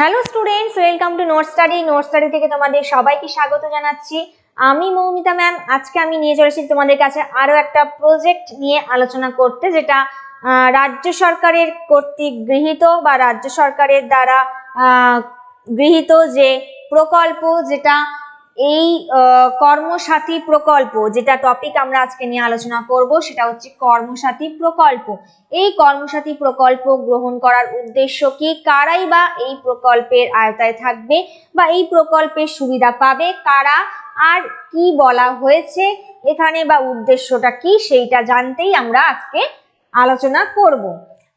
Hello students welcome to Note Study Note Study থেকে তোমাদের সবাইকে স্বাগত জানাচ্ছি। আমি মৌমিতা ম্যাম আজকে আমি নিয়ে চলেছি তোমাদের কাছে আরও একটা প্রজেক্ট নিয়ে আলোচনা করতে, যেটা রাজ্য সরকারের কর্তৃক গৃহীত বা রাজ্য সরকারের দ্বারা গৃহীত যে প্রকল্প, যেটা এই কর্মসাথী প্রকল্প, যেটা টপিক আমরা আজকে নিয়ে আলোচনা করব, সেটা হচ্ছে কর্মসাথী প্রকল্প। এই কর্মসাথী প্রকল্প গ্রহণ করার উদ্দেশ্য কি? কারাই বা এই প্রকল্পের আয়তায় থাকবে বা এই প্রকল্পের সুবিধা পাবে কারা? আর কি বলা হয়েছে? এখানে বা উদ্দেশ্যটা কি? সেইটা জানতেই আমরা আজকে আলোচনা করব।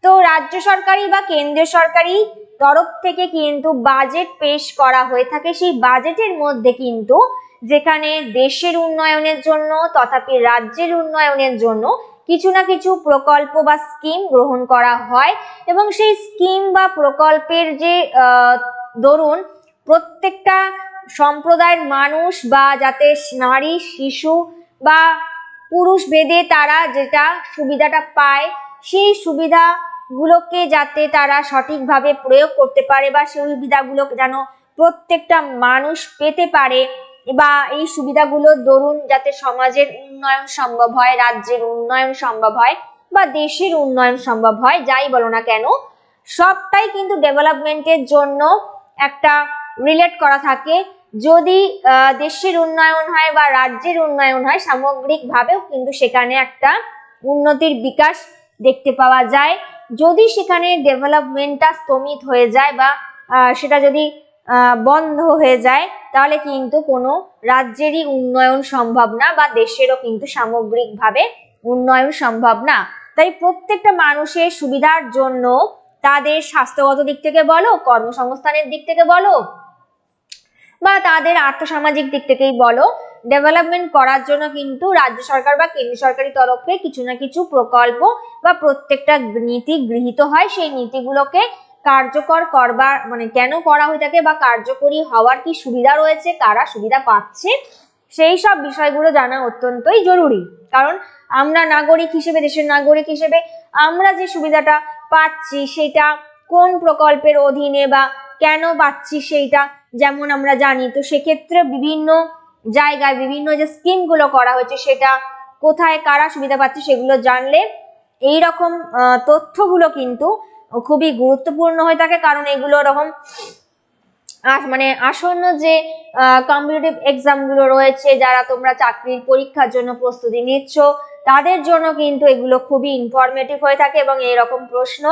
তো রাজ্য সরকারি বা কেন্দ্রীয় সরকারি তরফ থেকে কিন্তু বাজেট পেশ করা হয়ে থাকে। সেই বাজেটের মধ্যে কিন্তু যেখানে দেশের উন্নয়নের জন্য তথাপি রাজ্যের উন্নয়নের জন্য কিছু না কিছু প্রকল্প বা স্কিম গ্রহণ করা হয় এবং সেই স্কিম বা প্রকল্পের যে দরুন প্রত্যেকটা সম্প্রদায়ের মানুষ বা যাতে নারী, শিশু বা পুরুষ ভেদে তারা যেটা সুবিধাটা পায়, সেই সুবিধাগুলোকে যাতে তারা সঠিকভাবে প্রয়োগ করতে পারে বা সেই সুবিধাগুলো যেন প্রত্যেকটা মানুষ পেতে পারে বা এই সুবিধাগুলোর দরুন যাতে সমাজের উন্নয়ন সম্ভব হয়, রাজ্যের উন্নয়ন সম্ভব হয় বা দেশের উন্নয়ন সম্ভব হয়, যাই বলো না কেন, সবটাই কিন্তু ডেভেলপমেন্টের জন্য একটা রিলেট করা থাকে। যদি দেশের উন্নয়ন হয় বা রাজ্যের উন্নয়ন হয়, সামগ্রিকভাবেও কিন্তু সেখানে একটা উন্নতির বিকাশ দেখতে পাওয়া যায়। যদি সেখানে ডেভেলপমেন্টটা স্থমিত হয়ে যায় বা সেটা যদি বন্ধ হয়ে যায়, তাহলে কিন্তু কোনো রাজ্যেরই উন্নয়ন সম্ভব না বা দেশেরও কিন্তু সামগ্রিকভাবে উন্নয়ন সম্ভব না। তাই প্রত্যেকটা মানুষের সুবিধার জন্য তাদের স্বাস্থ্যগত দিক থেকে বলো, কর্মসংস্থানের দিক থেকে বলো বা তাদের আর্থসামাজিক দিক থেকেই বলো ডেভেলপমেন্ট করার জন্য কিন্তু রাজ্য সরকার বা কেন্দ্র সরকারি তরফে কিছু না কিছু প্রকল্প বা প্রত্যেকটা নীতি গৃহীত হয়। সেই নীতিগুলোকে কার্যকর করবার মানে কেন করা হয়ে থাকে বা কার্যকরী হওয়ার কি সুবিধা রয়েছে, কারা সুবিধা পাচ্ছে, সেই সব বিষয়গুলো জানা অত্যন্তই জরুরি। কারণ আমরা নাগরিক হিসেবে, দেশের নাগরিক হিসেবে আমরা যে সুবিধাটা পাচ্ছি, সেটা কোন প্রকল্পের অধীনে বা কেন পাচ্ছি, সেইটা যেমন আমরা জানি, তো সেক্ষেত্রে বিভিন্ন জায়গায় বিভিন্ন যে স্কিমগুলো করা হয়েছে সেটা কোথায়, কারা সুবিধা পাচ্ছে সেগুলো জানলে এই রকম তথ্যগুলো কিন্তু খুবই গুরুত্বপূর্ণ হয়ে থাকে। কারণ এগুলো রকম মানে আসন্ন যে কম্পিটিটিভ এক্সামগুলো রয়েছে, যারা তোমরা চাকরির পরীক্ষার জন্য প্রস্তুতি নিচ্ছ, তাদের জন্য কিন্তু এগুলো খুবই ইনফরমেটিভ হয়ে থাকে এবং এরকম প্রশ্ন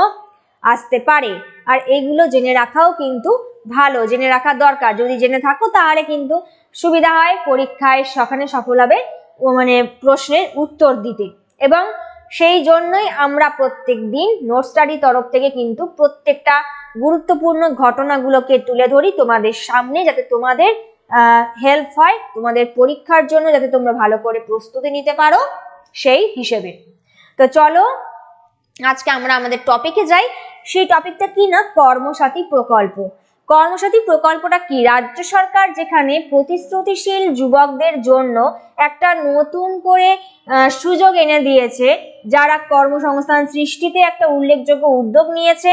আসতে পারে। আর এগুলো জেনে রাখাও কিন্তু ভালো, জেনে রাখা দরকার। যদি জেনে থাকো, তাহলে কিন্তু সুবিধা হয় পরীক্ষায় সখানে সফল হবে মানে প্রশ্নের উত্তর দিতে। এবং সেই জন্যই আমরা প্রত্যেক দিন নোট স্টাডি তরফ থেকে কিন্তু প্রত্যেকটা গুরুত্বপূর্ণ ঘটনাগুলোকে তুলে ধরি তোমাদের সামনে, যাতে তোমাদের হেল্প হয়, তোমাদের পরীক্ষার জন্য যাতে তোমরা ভালো করে প্রস্তুতি নিতে পারো সেই হিসেবে। তো চলো, আজকে আমরা আমাদের টপিকে যাই। সেই টপিকটা কি না? কর্মসাথী প্রকল্প। কর্মসাথী প্রকল্পটা কি? রাজ্য সরকার যেখানে প্রতিশ্রুতিশীল যুবকদের জন্য একটা নতুন করে সুযোগ এনে দিয়েছে, যারা কর্মসংস্থান সৃষ্টিতে একটা উল্লেখযোগ্য উদ্যোগ নিয়েছে,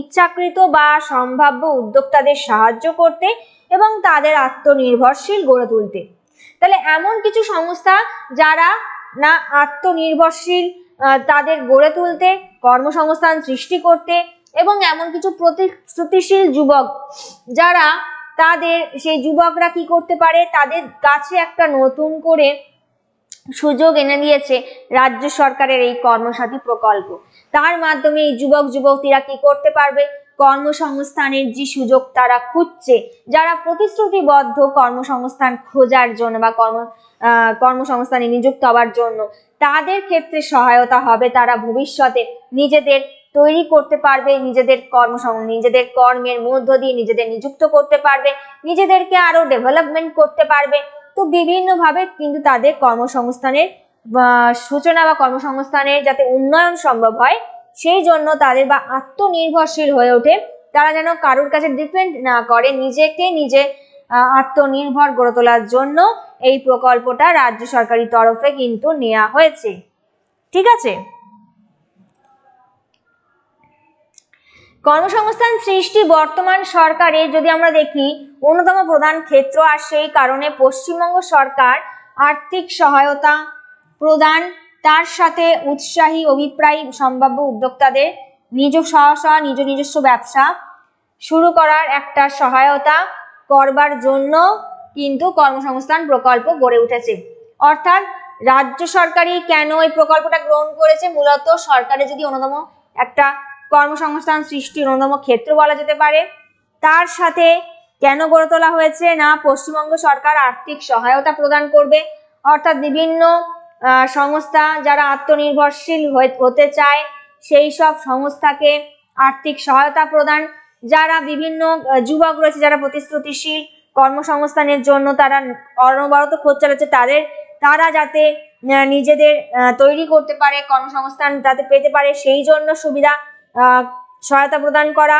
ইচ্ছাকৃত বা সম্ভাব্য উদ্যোক্তাদের সাহায্য করতে এবং তাদের আত্মনির্ভরশীল গড়ে তুলতে। তাহলে এমন কিছু সংস্থা যারা না আত্মনির্ভরশীল তাদের গড়ে তুলতে, কর্মসংস্থান সৃষ্টি করতে এবং এমন কিছু প্রতিশ্রুতিশীল যুবক যারা তাদের, সেই যুবকরা কি করতে পারে? তাদের কাছে একটা নতুন করে সুযোগ এনে দিয়েছে রাজ্য সরকারের এই কর্মসাথী প্রকল্প। তার মাধ্যমে এই যুবক, যুবতীরা কি করতে পারবে? কর্মসংস্থানের যে সুযোগ তারা খুঁজছে, যারা প্রতিশ্রুতিবদ্ধ কর্মসংস্থান খোঁজার জন্য বা কর্ম কর্মসংস্থানে নিযুক্ত হওয়ার জন্য, তাদের ক্ষেত্রে সহায়তা হবে, তারা ভবিষ্যতে নিজেদের তৈরি করতে পারবে, নিজেদের কর্মসং, নিজেদের কর্মের মধ্য দিয়ে নিজেদের নিযুক্ত করতে পারবে, নিজেদেরকে আরও ডেভেলপমেন্ট করতে পারবে। তো বিভিন্নভাবে কিন্তু তাদের কর্মসংস্থানের সূচনা বা কর্মসংস্থানের যাতে উন্নয়ন সম্ভব হয়, সেই জন্য তাদের বা আত্মনির্ভরশীল হয়ে ওঠে। তারা যেন কারোর কাছে ডিপেন্ড না করে, নিজেকে নিজে আত্মনির্ভর গড়ে তোলার জন্য এই প্রকল্পটা রাজ্য সরকারি তরফে কিন্তু নেওয়া হয়েছে। ঠিক আছে? কর্মসংস্থান সৃষ্টি বর্তমান সরকারে যদি আমরা দেখি, অন্যতম প্রধান ক্ষেত্র আর সেই কারণে পশ্চিমবঙ্গ সরকার আর্থিক সহায়তা প্রদান, তার সাথে উৎসাহী, অভিপ্রায় সম্ভাব্য উদ্যোক্তাদের নিজ স্ব নিজ নিজস্ব ব্যবসা শুরু করার একটা সহায়তা করবার জন্য কিন্তু কর্মসংস্থান প্রকল্প গড়ে উঠেছে। অর্থাৎ রাজ্য সরকারই কেন এই প্রকল্পটা গ্রহণ করেছে? মূলত সরকারের যদি অন্যতম একটা কর্মসংস্থান সৃষ্টির অন্যতম ক্ষেত্র বলা যেতে পারে। তার সাথে কেন গড়ে তোলা হয়েছে না পশ্চিমবঙ্গ সরকার আর্থিক সহায়তা প্রদান করবে? অর্থাৎ বিভিন্ন সংস্থা যারা আত্মনির্ভরশীল হতে চায়, সেই সব সংস্থাকে আর্থিক সহায়তা প্রদান। যারা বিভিন্ন যুবক রয়েছে যারা প্রতিশ্রুতিশীল কর্মসংস্থানের জন্য তারা অনবরত খোঁজ চালাচ্ছে, তাদের, তারা যাতে নিজেদের তৈরি করতে পারে, কর্মসংস্থান যাতে পেতে পারে, সেই জন্য সুবিধা সহায়তা প্রদান করা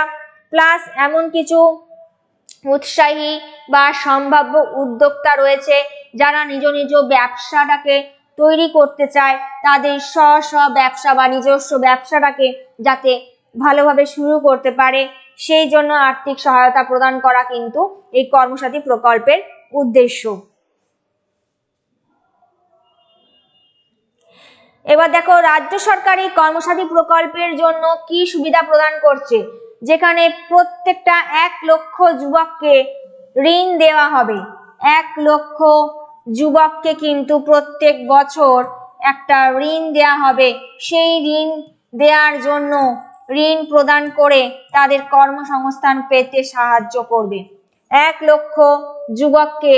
প্লাস এমন কিছু উৎসাহী বা সম্ভাব্য উদ্যোক্তা রয়েছে যারা নিজ নিজ ব্যবসাটাকে তৈরি করতে চায়। তাদের স্ব স্ব ব্যবসা বা নিজস্ব ব্যবসাটাকে যাতে ভালোভাবে শুরু করতে পারে। সেই জন্য আর্থিক সহায়তা প্রদান করা কিন্তু এই কর্মসাথী প্রকল্পের উদ্দেশ্য। এবার দেখো, রাজ্য সরকার এই কর্মসাথী প্রকল্পের জন্য কি সুবিধা প্রদান করছে? যেখানে প্রত্যেকটা এক লক্ষ যুবককে ঋণ দেওয়া হবে। এক লক্ষ যুবককে কিন্তু প্রত্যেক বছর একটা ঋণ দেয়া হবে। সেই ঋণ দেওয়ার জন্য ঋণ প্রদান করে তাদের কর্মসংস্থান পেতে সাহায্য করবে। এক লক্ষ যুবককে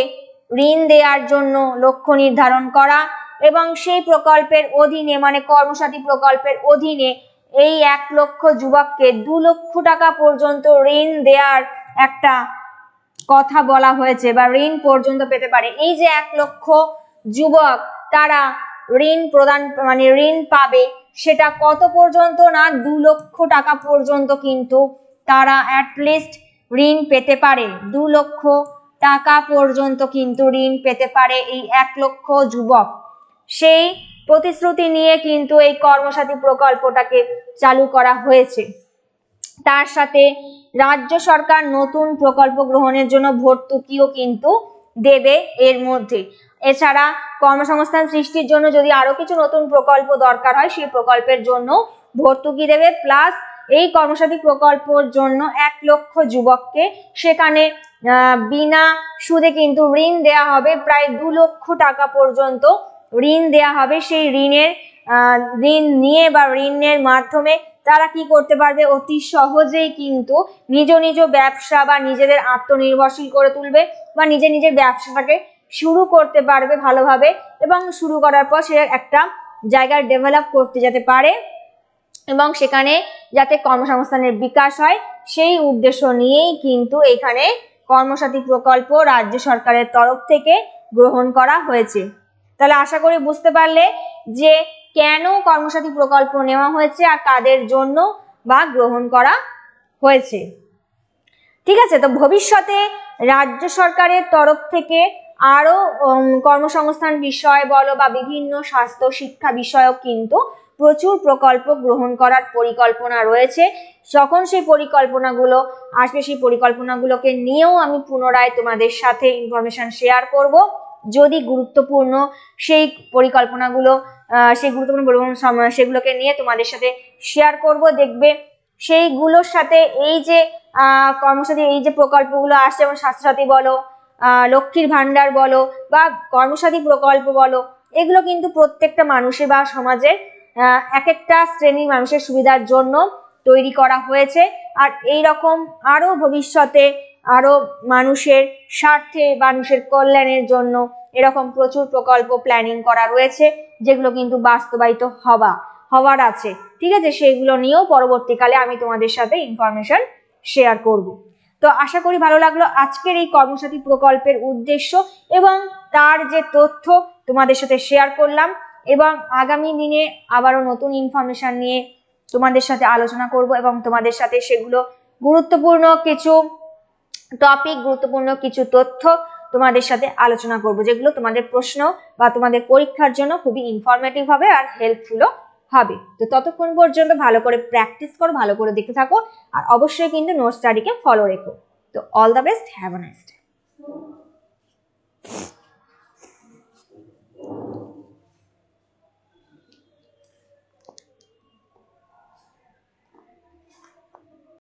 ঋণ দেওয়ার জন্য লক্ষ্য নির্ধারণ করা এবং সেই প্রকল্পের অধীনে মানে কর্মসাথী প্রকল্পের অধীনে এই এক লক্ষ যুবককে দু লক্ষ টাকা পর্যন্ত ঋণ দেওয়ার একটা কথা বলা হয়েছে বা ঋণ পর্যন্ত পেতে পারে। এই যে এক লক্ষ যুবক তারা ঋণ প্রদান মানে ঋণ পাবে, সেটা কত পর্যন্ত না দু লক্ষ টাকা পর্যন্ত কিন্তু তারা অ্যাটলিস্ট ঋণ পেতে পারে। দু লক্ষ টাকা পর্যন্ত কিন্তু ঋণ পেতে পারে এই এক লক্ষ যুবক। সেই প্রতিশ্রুতি নিয়ে কিন্তু এই কর্মসাথী প্রকল্পটাকে চালু করা হয়েছে। তার সাথে রাজ্য সরকার নতুন প্রকল্প গ্রহণের জন্য ভর্তুকিও কিন্তু দেবে এর মধ্যে। এছাড়া কর্মসংস্থান সৃষ্টির জন্য যদি আরও কিছু নতুন প্রকল্প দরকার হয়, সেই প্রকল্পের জন্য ভর্তুকি দেবে। প্লাস এই কর্মসাথী প্রকল্পের জন্য এক লক্ষ যুবককে সেখানে বিনা সুদে কিন্তু ঋণ দেয়া হবে। প্রায় দু লক্ষ টাকা পর্যন্ত ঋণ দেয়া হবে, সেই ঋণের ঋণ নিয়ে বা ঋণের মাধ্যমে তারা কি করতে পারবে? অতি সহজেই কিন্তু নিজ নিজ ব্যবসা বা নিজেদের আত্মনির্ভরশীল করে তুলবে বা নিজে নিজের ব্যবসাটাকে শুরু করতে পারবে ভালোভাবে এবং শুরু করার পর সে একটা জায়গা ডেভেলপ করতে যেতে পারে এবং সেখানে যাতে কর্মসংস্থানের বিকাশ হয়, সেই উদ্দেশ্য নিয়েই কিন্তু এখানে কর্মসাথী প্রকল্প রাজ্য সরকারের তরফ থেকে গ্রহণ করা হয়েছে। তাহলে আশা করি বুঝতে পারলে যে কেন কর্মসাথী প্রকল্প নেওয়া হয়েছে আর কাদের জন্য বা গ্রহণ করা হয়েছে। ঠিক আছে, তো ভবিষ্যতে রাজ্য সরকারের তরফ থেকে আরও কর্মসংস্থান বিষয় বলো বা বিভিন্ন স্বাস্থ্য শিক্ষা বিষয়ক কিন্তু প্রচুর প্রকল্প গ্রহণ করার পরিকল্পনা রয়েছে। যখন সেই পরিকল্পনাগুলো আসবে, সেই পরিকল্পনাগুলোকে নিয়েও আমি পুনরায় তোমাদের সাথে ইনফরমেশন শেয়ার করব। যদি গুরুত্বপূর্ণ সেই পরিকল্পনাগুলো সেই গুরুত্বপূর্ণ পরিকল্পনা সেগুলোকে নিয়ে তোমাদের সাথে শেয়ার করব, দেখবে সেইগুলোর সাথে এই যে কর্মসাথী, এই যে প্রকল্পগুলো আসছে, যেমন স্বাস্থ্যসাথী বলো লক্ষ্মীর ভাণ্ডার বলো, বা কর্মসাথী প্রকল্প বলো, এগুলো কিন্তু প্রত্যেকটা মানুষের বা সমাজের এক একটা শ্রেণির মানুষের সুবিধার জন্য তৈরি করা হয়েছে। আর এই রকম আরও ভবিষ্যতে আরও মানুষের স্বার্থে, মানুষের কল্যাণের জন্য এরকম প্রচুর প্রকল্প প্ল্যানিং করা রয়েছে, যেগুলো কিন্তু বাস্তবায়িত হওয়া হওয়ার আছে। ঠিক আছে? সেইগুলো নিয়েও পরবর্তীকালে আমি তোমাদের সাথে ইনফরমেশন শেয়ার করব। তো আশা করি ভালো লাগল আজকের এই কর্মসাথী প্রকল্পের উদ্দেশ্য এবং তার যে তথ্য তোমাদের সাথে শেয়ার করলাম এবং আগামী দিনে আবারও নতুন ইনফরমেশন নিয়ে তোমাদের সাথে আলোচনা করব এবং তোমাদের সাথে সেগুলো গুরুত্বপূর্ণ কিছু টপিক গুরুত্বপূর্ণ কিছু তথ্য তোমাদের সাথে আলোচনা করব, যেগুলো তোমাদের প্রশ্ন বা তোমাদের পরীক্ষার জন্য খুবই ইনফরমেটিভ হবে আর হেল্পফুলও হবে। তো ততক্ষণ পর্যন্ত ভালো করে প্র্যাকটিস করো, ভালো করে দেখতে থাকো আর অবশ্যই কিন্তু নোট স্টাডিকে ফলো রেখো। তো all the best have nice day